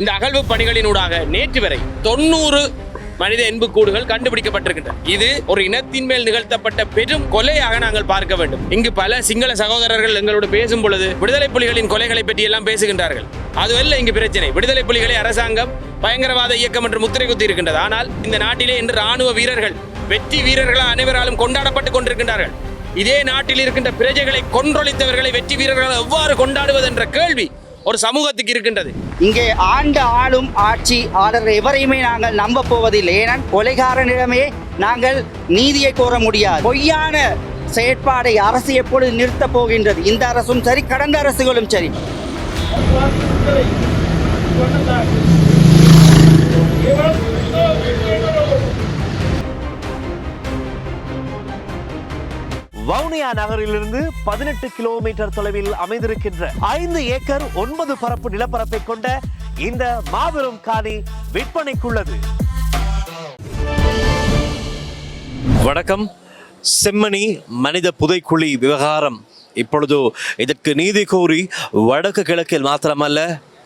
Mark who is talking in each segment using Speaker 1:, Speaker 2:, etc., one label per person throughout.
Speaker 1: இந்த அகழ்வு பணிகளினூடாக நேற்று வரை தொண்ணூறு மனித எண்புக்கூடுகள் கண்டுபிடிக்கப்பட்டிருக்கின்றன. இது ஒரு இனத்தின் மேல் நிகழ்த்தப்பட்ட பெரும் கொலையாக நாங்கள் பார்க்க வேண்டும். இங்கு பல சிங்கள சகோதரர்கள் எங்களோடு பேசும் பொழுது விடுதலை புலிகளின் கொலைகளை பற்றி எல்லாம் பேசுகின்றார்கள். அதுவல்ல இங்கு பிரச்சனை. விடுதலை புலிகளை அரசாங்கம் பயங்கரவாத இயக்கம் என்று முத்திரை குத்தி இருக்கின்றது ஆனால் இந்த நாட்டிலே இன்று ராணுவ வீரர்கள் வெற்றி வீரர்களாக அனைவராலும் கொண்டாடப்பட்டுக் கொண்டிருக்கின்றார்கள். இதே நாட்டில் இருக்கின்ற பிரஜைகளை கொன்றொழித்தவர்களை வெற்றி வீரர்கள் எவ்வாறு கொண்டாடுவது என்ற கேள்வி ஒரு சமூகத்துக்கு இருக்கின்றது.
Speaker 2: இங்கே ஆண்ட ஆளும் ஆட்சி ஆளர் எவரையுமே நாங்கள் நம்ப போவதில்லை. ஏனால் கொலைகாரனிடமே நாங்கள் நீதியை கோர முடியாது. பொய்யான செயற்பாடை அரசு எப்பொழுது நிறுத்தப் போகின்றது? இந்த அரசும் சரி கடந்த அரசுகளும் சரி.
Speaker 3: வவுனியா நகரிலிருந்து பதினெட்டு கிலோமீட்டர் தொலைவில் அமைந்திருக்கின்ற ஐந்து ஏக்கர் ஒன்பது பரப்பு நிலப்பரப்பை கொண்ட இந்த மாபெரும் காணி விற்பனைக்குள்ளது. வணக்கம். செம்மணி மனித புதைக்குழி விவகாரம். இப்பொழுது இதற்கு நீதி கோரி வடக்கு கிழக்கில் மாத்திரமல்ல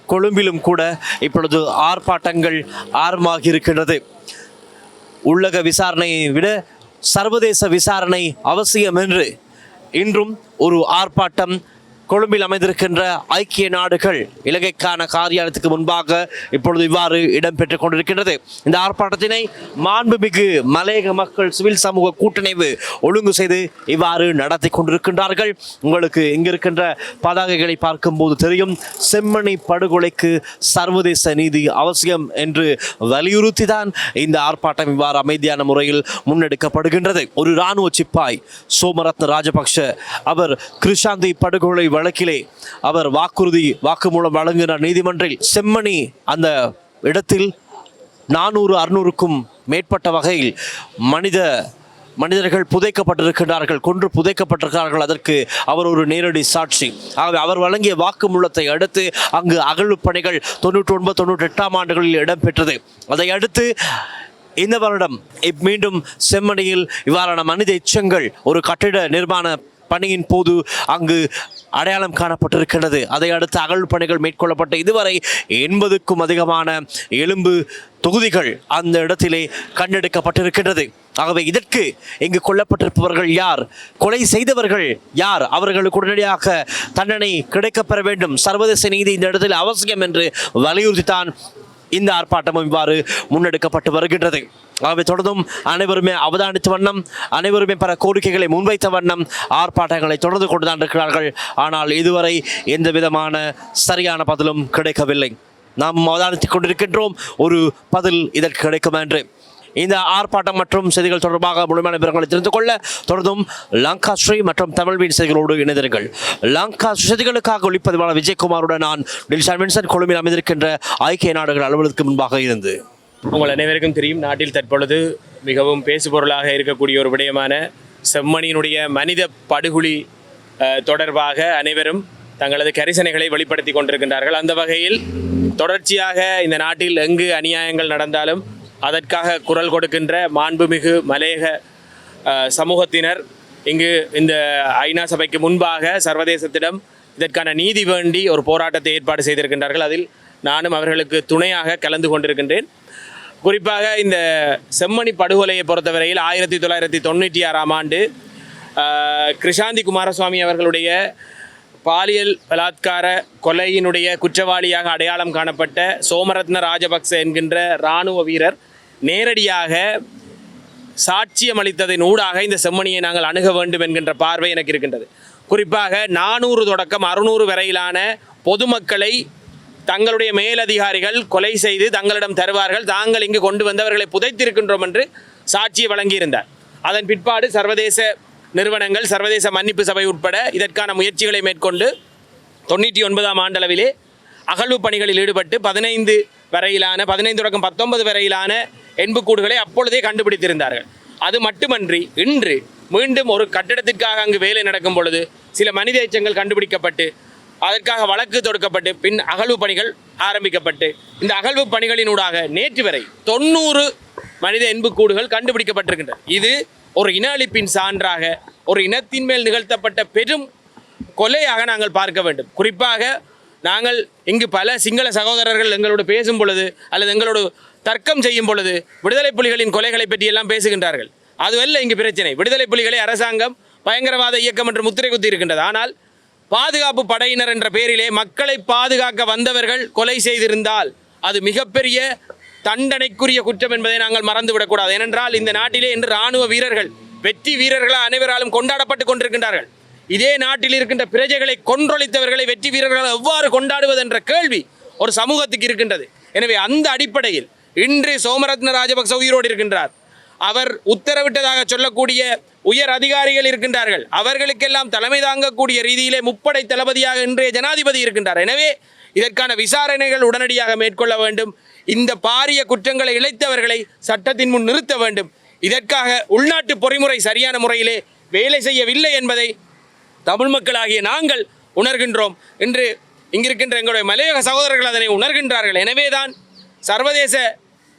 Speaker 3: கொழும்பிலும் கூட இப்பொழுது ஆர்ப்பாட்டங்கள் ஆரம்பமாகி இருக்கின்றது உள்ளக விசாரணையை விட சர்வதேச விசாரணை அவசியம் என்று இன்றும் ஒரு ஆர்ப்பாட்டம் கொழும்பில் அமைந்திருக்கின்ற ஐக்கிய நாடுகள் இலங்கைக்கான காரியாலயத்துக்கு முன்பாக இப்பொழுது இவ்வாறு இடம்பெற்றுக் கொண்டிருக்கின்றது. இந்த ஆர்ப்பாட்டத்தினை மாண்புமிகு மலையக மக்கள் சிவில் சமூக கூட்டணிவு ஒழுங்கு செய்து இவ்வாறு நடத்தி கொண்டிருக்கின்றார்கள். உங்களுக்கு இங்கிருக்கின்ற பதாகைகளை பார்க்கும்போது தெரியும் செம்மணி படுகொலைக்கு சர்வதேச நீதி அவசியம் என்று வலியுறுத்தி தான் இந்த ஆர்ப்பாட்டம் இவ்வாறு அமைதியான முறையில் முன்னெடுக்கப்படுகின்றது. ஒரு இராணுவ சிப்பாய் சோமரத்ன ராஜபக்ஷ அவர் கிருஷாந்தி படுகொலை வழக்கிலே அவர் வாக்குறுதி வாக்குமூலம் வழங்கினார். நீதிமன்றில் செம்மணி அந்த இடத்தில் நானூறு அறுநூறுக்கும் மேற்பட்ட வகையில் மனித மனிதர்கள் புதைக்கப்பட்டிருக்கிறார்கள் கொன்று புதைக்கப்பட்டிருக்கிறார்கள். அதற்கு அவர் ஒரு நேரடி சாட்சி. ஆகவே அவர் வழங்கிய வாக்குமூலத்தை அடுத்து அங்கு அகழ்வு பணிகள் தொண்ணூற்றி ஒன்பது தொண்ணூற்றி எட்டாம் ஆண்டுகளில் இடம்பெற்றது. அதை அடுத்து இந்த வருடம் இப் மீண்டும் செம்மணியில் இவ்வாறான மனித எச்சங்கள் ஒரு கட்டிட நிர்மாண பணியின் போது அங்கு அடையாளம் காணப்பட்டிருக்கிறது அதை அடுத்து அகழ் பணிகள் மேற்கொள்ளப்பட்ட இதுவரை எண்பதுக்கும் அதிகமான எலும்பு தொகுதிகள் அந்த இடத்திலே கண்டெடுக்கப்பட்டிருக்கின்றது. ஆகவே இதற்கு இங்கு கொல்லப்பட்டிருப்பவர்கள் யார்? கொலை செய்தவர்கள் யார்? அவர்களுக்கு உடனடியாக தண்டனை கிடைக்கப்பெற வேண்டும். சர்வதேச நீதி இந்த இடத்தில் அவசியம் என்று வலியுறுத்தித்தான் இந்த ஆர்ப்பாட்டமும் இவ்வாறு முன்னெடுக்கப்பட்டு வருகின்றது. அவை தொடர்ந்தும் அனைவருமே அவதானித்த வண்ணம் அனைவருமே பல கோரிக்கைகளை முன்வைத்த வண்ணம் ஆர்ப்பாட்டங்களை தொடர்ந்து கொண்டுதான் இருக்கிறார்கள். ஆனால் இதுவரை எந்த விதமான சரியான பதிலும் கிடைக்கவில்லை. நாம் அவதானித்துக் கொண்டிருக்கின்றோம். ஒரு பதில் இதற்கு கிடைக்கும் என்று. இந்த ஆர்ப்பாட்டம் மற்றும் செய்திகள் தொடர்பாக முழுமையான விவரங்களை தெரிந்து கொள்ள தொடர்ந்தும் லங்கா ஸ்ரீ மற்றும் தமிழ் வீடு செய்திகளோடு இணைந்திருங்கள். லங்கா செய்திகளுக்காக ஒளிப்பதிவாளர் விஜயகுமாருடன் நான் டில்ஷான் வின்சன் கொழும்பில் அமைந்திருக்கின்ற ஐக்கிய நாடுகள் அலுவலகத்துக்கு முன்பாக இருந்து
Speaker 1: உங்கள் அனைவருக்கும் தெரியும் நாட்டில் தற்பொழுது மிகவும் பேசுபொருளாக இருக்கக்கூடிய ஒரு விடயமான செம்மணியினுடைய மனித படுகொலி தொடர்பாக அனைவரும் தங்களது கரிசனைகளை வெளிப்படுத்தி கொண்டிருக்கின்றார்கள். அந்த வகையில் தொடர்ச்சியாக இந்த நாட்டில் எங்கு அநியாயங்கள் நடந்தாலும் அதற்காக குரல் கொடுக்கின்ற மாண்புமிகு மலையக சமூகத்தினர் இங்கு இந்த ஐநா சபைக்கு முன்பாக சர்வதேசத்திடம் இதற்கான நீதி வேண்டி ஒரு போராட்டத்தை ஏற்பாடு செய்திருக்கின்றார்கள். அதில் நானும் அவர்களுக்கு துணையாக கலந்து கொண்டிருக்கின்றேன். குறிப்பாக இந்த செம்மணி படுகொலையை பொறுத்தவரையில் ஆயிரத்தி தொள்ளாயிரத்தி தொண்ணூற்றி ஆறாம் ஆண்டு கிருஷாந்தி குமாரசுவாமி அவர்களுடைய பாலியல் பலாத்கார கொலையினுடைய குற்றவாளியாக அடையாளம் காணப்பட்ட சோமரத்ன ராஜபக்ச என்கின்ற இராணுவ வீரர் நேரடியாக சாட்சியம் அளித்ததின் ஊடாக இந்த செம்மணியை நாங்கள் அணுக வேண்டும் என்கின்ற பார்வை எனக்கு இருக்கின்றது. குறிப்பாக நானூறு தொடக்கம் அறுநூறு வரையிலான பொதுமக்களை தங்களுடைய மேலதிகாரிகள் கொலை செய்து தங்களிடம் தருவார்கள். தாங்கள் இங்கு கொண்டு வந்தவர்களை புதைத்திருக்கின்றோம் என்று சாட்சியை வழங்கியிருந்தார். அதன் பிற்பாடு சர்வதேச நிறுவனங்கள் சர்வதேச மன்னிப்பு சபை உட்பட இதற்கான முயற்சிகளை மேற்கொண்டு தொண்ணூற்றி ஒன்பதாம் ஆண்டளவிலே அகழ்வு பணிகளில் ஈடுபட்டு பதினைந்து வரையிலான பதினைந்து தொடக்கம் பத்தொன்பது வரையிலான என்புக்கூடுகளை அப்பொழுதே கண்டுபிடித்திருந்தார்கள். அது மட்டுமன்றி இன்று மீண்டும் ஒரு கட்டிடத்திற்காக அங்கு வேலை நடக்கும் பொழுது சில மனித எச்சங்கள் கண்டுபிடிக்கப்பட்டு அதற்காக வழக்கு தொடுக்கப்பட்டு பின் அகழ்வு பணிகள் ஆரம்பிக்கப்பட்டு இந்த அகழ்வு பணிகளினூடாக நேற்று வரை தொண்ணூறு மனித எண்புக்கூடுகள் கண்டுபிடிக்கப்பட்டிருக்கின்றன. இது ஒரு இன அழிப்பின் சான்றாக ஒரு இனத்தின் மேல் நிகழ்த்தப்பட்ட பெரும் கொலையாக நாங்கள் பார்க்க வேண்டும். குறிப்பாக நாங்கள் இங்கு பல சிங்கள சகோதரர்கள் எங்களோடு பேசும் பொழுது அல்லது எங்களோடு தர்க்கம் செய்யும் பொழுது விடுதலை புலிகளின் கொலைகளை பற்றியெல்லாம் பேசுகின்றார்கள். அதுவல்ல இங்கு பிரச்சனை. விடுதலை புலிகளை அரசாங்கம் பயங்கரவாத இயக்கம் என்று முத்திரை குத்தி இருக்கின்றது ஆனால் பாதுகாப்பு படையினர் என்ற பெயரிலே மக்களை பாதுகாக்க வந்தவர்கள் கொலை செய்திருந்தால் அது மிகப்பெரிய தண்டனைக்குரிய குற்றம் என்பதை நாங்கள் மறந்துவிடக்கூடாது. ஏனென்றால் இந்த நாட்டிலே இன்று ராணுவ வீரர்கள் வெற்றி வீரர்களாக அனைவராலும் கொண்டாடப்பட்டு கொண்டிருக்கின்றார்கள். இதே நாட்டில் இருக்கின்ற பிரஜைகளை கொன்றொழித்தவர்களை வெற்றி வீரர்கள் எவ்வாறு கொண்டாடுவது என்ற கேள்வி ஒரு சமூகத்துக்கு இருக்கின்றது. எனவே அந்த அடிப்படையில் இன்று சோமரத்ன ராஜபக்ச உயிரோடு இருக்கின்றார். அவர் உத்தரவிட்டதாக சொல்லக்கூடிய உயர் அதிகாரிகள் இருக்கின்றார்கள். அவர்களுக்கெல்லாம் தலைமை தாங்கக்கூடிய ரீதியிலே முப்படை தளபதியாக இன்றைய ஜனாதிபதி இருக்கின்றார். எனவே இதற்கான விசாரணைகள் உடனடியாக மேற்கொள்ள வேண்டும். இந்த பாரிய குற்றங்களை இழைத்தவர்களை சட்டத்தின் முன் நிறுத்த வேண்டும். இதற்காக உள்நாட்டு பொறிமுறை சரியான முறையிலே வேலை செய்யவில்லை என்பதை தமிழ் மக்களாகிய நாங்கள் உணர்கின்றோம். என்று இங்கிருக்கின்ற எங்களுடைய மலையக சகோதரர்கள் அதனை உணர்கின்றார்கள். எனவேதான் சர்வதேச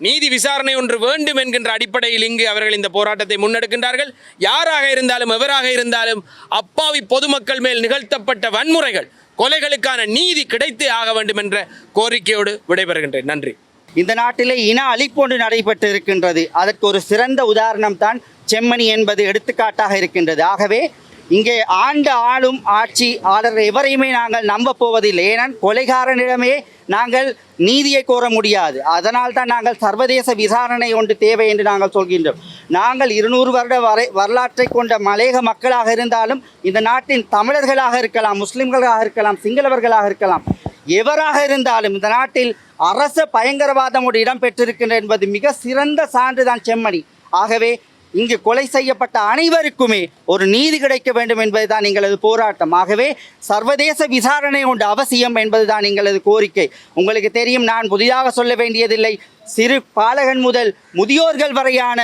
Speaker 1: நீதி விசாரணை ஒன்று வேண்டும் என்கின்ற அடிப்படையில் இங்கு அவர்கள் இந்த போராட்டத்தை முன்னெடுக்கின்றார்கள். யாராக இருந்தாலும் எவராக இருந்தாலும் அப்பாவி பொதுமக்கள் மேல் நிகழ்த்தப்பட்ட வன்முறைகள் கொலைகளுக்கான நீதி கிடைத்தே ஆக வேண்டும் என்ற கோரிக்கையோடு விடைபெறுகின்றேன். நன்றி.
Speaker 2: இந்த நாட்டிலே இன அழிப்பொன்று நடைபெற்று இருக்கின்றது அதற்கு ஒரு சிறந்த உதாரணம் தான் செம்மணி என்பது எடுத்துக்காட்டாக இருக்கின்றது. ஆகவே இங்கே ஆண்டு ஆளும் ஆட்சி ஆளர் எவரையுமே நாங்கள் நம்ப போவதில்லை. ஏனால் கொலைகாரனிடமே நாங்கள் நீதியை கோர முடியாது. அதனால் தான் நாங்கள் சர்வதேச விசாரணை ஒன்று தேவை என்று நாங்கள் சொல்கின்றோம். நாங்கள் இருநூறு வருட வரை வரலாற்றை கொண்ட மலையக மக்களாக இருந்தாலும் இந்த நாட்டின் தமிழர்களாக இருக்கலாம் முஸ்லிம்களாக இருக்கலாம் சிங்களவர்களாக இருக்கலாம் எவராக இருந்தாலும் இந்த நாட்டில் அரச பயங்கரவாதம் ஒரு இடம் பெற்றிருக்கின்ற என்பது மிக சிறந்த சான்றுதான் செம்மணி. ஆகவே இங்கு கொலை செய்யப்பட்ட அனைவருக்குமே ஒரு நீதி கிடைக்க வேண்டும் என்பதுதான் எங்களது போராட்டம். ஆகவே சர்வதேச விசாரணை உண்டு அவசியம் என்பதுதான் எங்களது கோரிக்கை. உங்களுக்கு தெரியும் நான் புதிதாக சொல்ல வேண்டியதில்லை. சிறு பாலகன் முதல் முதியோர்கள் வரையான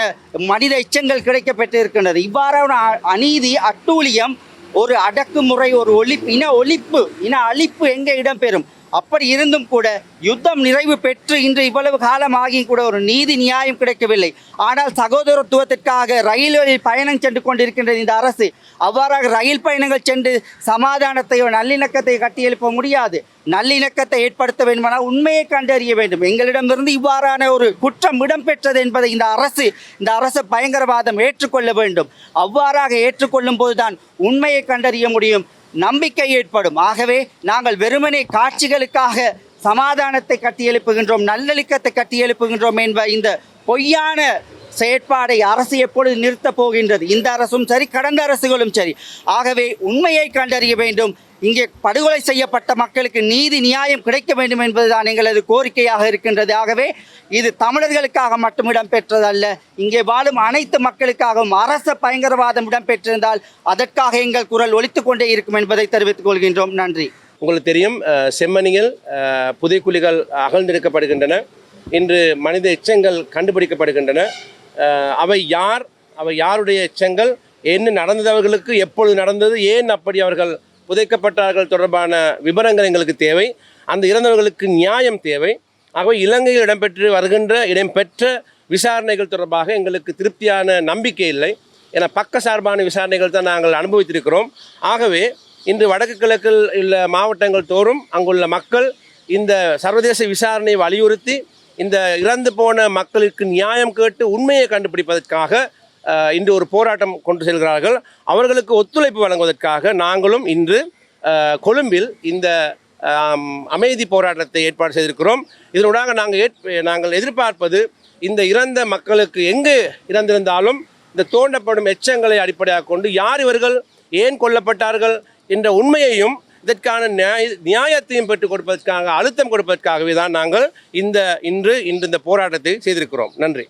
Speaker 2: மனித எச்சங்கள் கிடைக்கப்பெற்றிருக்கின்றது. இவ்வாறான அநீதி அட்டூழியம் ஒரு அடக்குமுறை ஒரு ஒழிப்பு இன ஒழிப்பு இன அழிப்பு எங்கே இடம்பெறும்? அப்படி இருந்தும் கூட யுத்தம் நிறைவு பெற்று இன்று இவ்வளவு காலம் ஆகியும் கூட ஒரு நீதி நியாயம் கிடைக்கவில்லை. ஆனால் சகோதரத்துவத்திற்காக ரயில்களில் பயணம் சென்று கொண்டிருக்கின்றது இந்த அரசு அவ்வாறாக ரயில் பயணங்கள் சென்று சமாதானத்தையோ நல்லிணக்கத்தை கட்டியெழுப்ப முடியாது. நல்லிணக்கத்தை ஏற்படுத்த வேண்டுமானால் உண்மையை கண்டறிய வேண்டும். எங்களிடமிருந்து இவ்வாறான ஒரு குற்றம் இடம்பெற்றது என்பதை இந்த அரசு இந்த அரசு பயங்கரவாதம் ஏற்றுக்கொள்ள வேண்டும். அவ்வாறாக ஏற்றுக்கொள்ளும் போதுதான் உண்மையை கண்டறிய முடியும். நம்பிக்கை ஏற்படும். ஆகவே நாங்கள் வெறுமனே காட்சிகளுக்காக சமாதானத்தை கட்டியெழுப்புகின்றோம் நல்லிணக்கத்தை கட்டியெழுப்புகின்றோம் என்ப இந்த பொய்யான செயற்பாடை அரசு எப்பொழுது நிறுத்தப் போகின்றது? இந்த அரசும் சரி கடந்த அரசுகளும் சரி. ஆகவே உண்மையை கண்டறிய வேண்டும். இங்கே படுகொலை செய்யப்பட்ட மக்களுக்கு நீதி நியாயம் கிடைக்க வேண்டும் என்பதுதான் எங்களது கோரிக்கையாக இருக்கின்றது. ஆகவே இது தமிழர்களுக்காக மட்டும் இடம்பெற்றதல்ல. இங்கே வாழும் அனைத்து மக்களுக்காகவும் அரச பயங்கரவாதம் இடம்பெற்றிருந்தால் அதற்காக எங்கள் குரல் ஒழித்து கொண்டே இருக்கும் என்பதை தெரிவித்துக் கொள்கின்றோம். நன்றி.
Speaker 4: உங்களுக்கு தெரியும் செம்மணியில் அஹ், புதைக்குழிகள் அகழ்ந்தெடுக்கப்படுகின்றன இன்று மனித எச்சங்கள் கண்டுபிடிக்கப்படுகின்றன. அவை யார்? அவை யாருடைய எச்சங்கள்? என்ன நடந்தவர்களுக்கு எப்பொழுது நடந்தது? ஏன் அப்படி அவர்கள் புதைக்கப்பட்டார்கள் தொடர்பான விவரங்கள் எங்களுக்கு தேவை. அந்த இறந்தவர்களுக்கு நியாயம் தேவை. ஆகவே இலங்கையில் இடம்பெற்று வருகின்ற இடம்பெற்ற விசாரணைகள் தொடர்பாக எங்களுக்கு திருப்தியான நம்பிக்கை இல்லை. என பக்க சார்பான விசாரணைகள் தான் நாங்கள் அனுபவித்திருக்கிறோம். ஆகவே இன்று வடக்கு கிழக்கில் உள்ள மாவட்டங்கள் தோறும் அங்குள்ள மக்கள் இந்த சர்வதேச விசாரணையை வலியுறுத்தி இந்த இறந்து போன மக்களுக்கு நியாயம் கேட்டு உண்மையை கண்டுபிடிப்பதற்காக இன்று ஒரு போராட்டம் கொண்டு செல்கிறார்கள். அவர்களுக்கு ஒத்துழைப்பு வழங்குவதற்காக நாங்களும் இன்று கொழும்பில் இந்த அமைதி போராட்டத்தை ஏற்பாடு செய்திருக்கிறோம். இதனூடாக நாங்கள் ஏற் நாங்கள் எதிர்பார்ப்பது இந்த இறந்த மக்களுக்கு எங்கு இறந்திருந்தாலும் இந்த தோண்டப்படும் எச்சங்களை அடிப்படையாக கொண்டு யார் இவர்கள் ஏன் கொல்லப்பட்டார்கள் என்ற உண்மையையும் இதற்கான நியாய நியாயத்தையும் பெற்றுக் கொடுப்பதற்காக அழுத்தம் கொடுப்பதற்காகவே தான் நாங்கள் இந்த இன்று இன்று இந்த போராட்டத்தை செய்திருக்கிறோம். நன்றி.